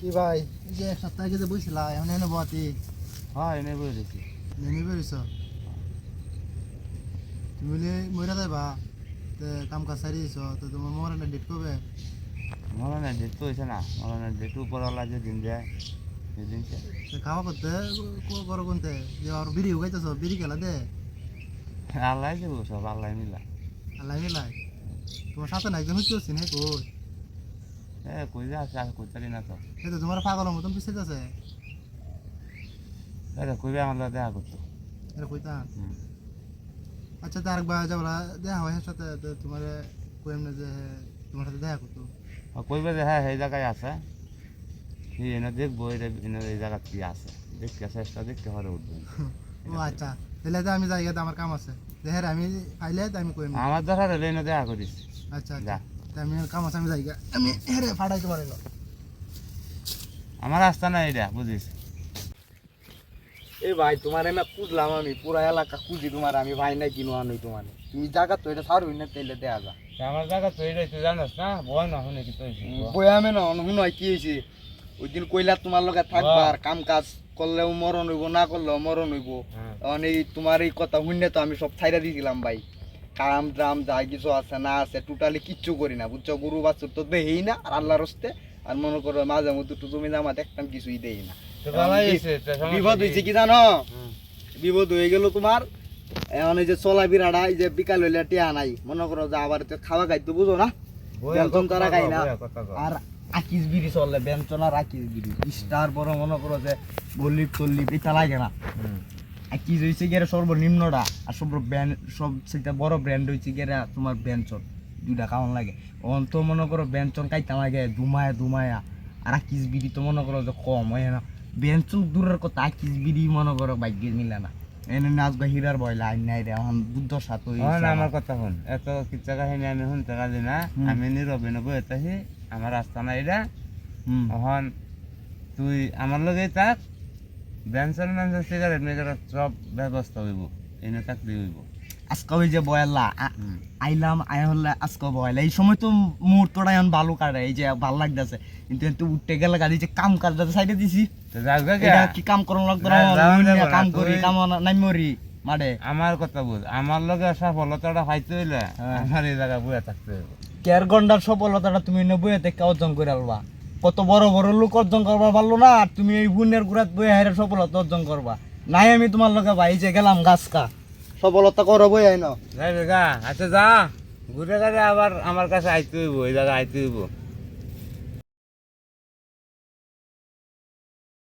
কি ভাই? এই যে এক সপ্তাহ আগে যে বইছিলা এখন এনে বতি হ্যাঁ এনে বই দিছি। নেমে বেরিয়েছ তুমি বলে মরে যাইবা তে কাম কাজ সারি দিছ তো তোমার মরে ডেট করবে মরণের ডেট তো হয়েছে না মরণের ডেট উপরওয়ালা যে দিন তো খাওয়া করতে ক- করো কোনতে? যে আর বিড়ি উগাইতেছ বিড়ি খেলা দে। আল্লাহ দেবো সব আল্লাহ মিলা। আল্লাহ মিলাই তোমার সাথে না একজন হচ্ছি না কই? এ কই যা আছে আর কইতারি না তো এই তো তোমার পাগলের মতন পিছিয়ে যাচ্ছে। এটা কইবে আমার লগে দেখা করতো। এটা কইতা আচ্ছা তার একবার যাবলা দেখা হয় সাথে তোমার কইম না যে তোমার সাথে দেখা করতো। কইবে যে হ্যাঁ এই জায়গায় আছে। কি এনে দেখব এটা এই জায়গা কি আছে। দেখতে চেষ্টা দেখতে হরে উঠবে। ও আচ্ছা। তাহলে তো আমি যাই গেতে আমার কাম আছে। দেখে আমি পাইলে আমি কইম আমার দরকার হলে এনে দেখা করিস। আচ্ছা যা। আচ্ছা তা আমি কাম আছে আমি যাই আমি হেরে ফাটাইতে পারিল আমার রাস্তা না এটা বুঝিস? এই ভাই তোমার আমি খুঁজলাম আমি পুরা এলাকা খুঁজি তোমার আমি ভাই নাই কিনো আনুই তোমার। তুমি জায়গা তো এটা সারুই না তাইলে দেয়া যা। আমার জায়গা তো এটাই তুই জানাস না? বয় না শুনে কি তুই বয়ামে না অনু নয় কি হয়েছে। ওই দিন কইলা তোমার লগে থাকবা আর কাম কাজ করলেও মরণ হইব না করলেও মরণ হইব। হ্যাঁ। তখন এই তোমার এই কথা শুনে তো আমি সব ছাইরা দিয়েছিলাম ভাই। কাম ড্রাম যা কিছু আছে না আছে টোটালি কিচ্ছু করি না বুঝছ? গরু বাছুর তো দেই না আর আল্লাহর হস্তে আর মনে করো মাঝে মধ্যে একটু জমি জামা দেখতাম কিছুই দেই না। তো তো বিপদ হয়েছে কি জানো? বিপদ হয়ে গেল তোমার এখন এই যে চলা বিরাটা এই যে বিকাল হইলে টিয়া নাই। মনে করো যে আবার তো খাওয়া খাইতো বুঝো না? কথা তারা খাই না। আর আকিস বিড়ি চললে বেঞ্চন আর আকিস বিড়ি। স্টার বড় মনে করো যে গল্লিপ টল্লিপ এটা লাগে না। হুম। আকিস হয়েছে গেলে সর্বনিম্নটা আর সব ব্র্যান্ড সব সেটা বড় ব্র্যান্ড হয়েছে গেলে তোমার বেঞ্চন দুইটা কারণ লাগে। অন তো মনে করো বেঞ্চন কাইতে লাগে দুমায়া দুমায়া আর আকিস বিড়ি তো মনে করো যে কম হয় না। বেঞ্চন দূরের কথা আকিস বিড়ি মনে করো ভাগ্যে মিলে না। এনে নাচ বা হিরার বয়লা আইন নাই রে এখন বুদ্ধ সাত আমার। কথা হন এত কিচ্ছা কাহিনী আমি শুনতে পারি না। আমি নীরবে বয়ে থাকি আমার রাস্তা না এটা হুম। হন তুই আমার লগে থাক ব্যানসন ম্যানসন সিগারেট মিগারেট সব ব্যবস্থা হইব এনে থাকলে হইব। আজকে ওই যে বয়লা আ- হুম। আইলাম আয় হলে আজকে বয়লা। এই সময় তো মুহূর্তটা এখন ভালো কাটে এই যে ভালো লাগতেছে। কিন্তু একটু উঠতে গেলে গাড়ি যে কাম কাজটা সাইডে দিছি। কি কাম করন লাগতো না, কাম করি কাম নাই মরি মাঠে আমার কথা বুঝ আমার লগে সফলতাটা পাইতে হইলে হ্যাঁ। আমার এই জায়গা বয়ে থাকতে হইব। কেয়ার গন্ডার সফলতাটা তুমি বইয়ে থেকে অর্জন করে আলবা। কত বড় বড় লোক অর্জন করবা পারল না আর তুমি এই বুনের গুড়াত বই হারে সফলতা অর্জন করবা। নাই আমি তোমার লগে ভাই যে গেলাম গাছ কা সফলতা করো বই আইন। যাই গা আচ্ছা যা ঘুরে গেলে আবার আমার কাছে আইতে হইব এই জায়গা আইতে হইব।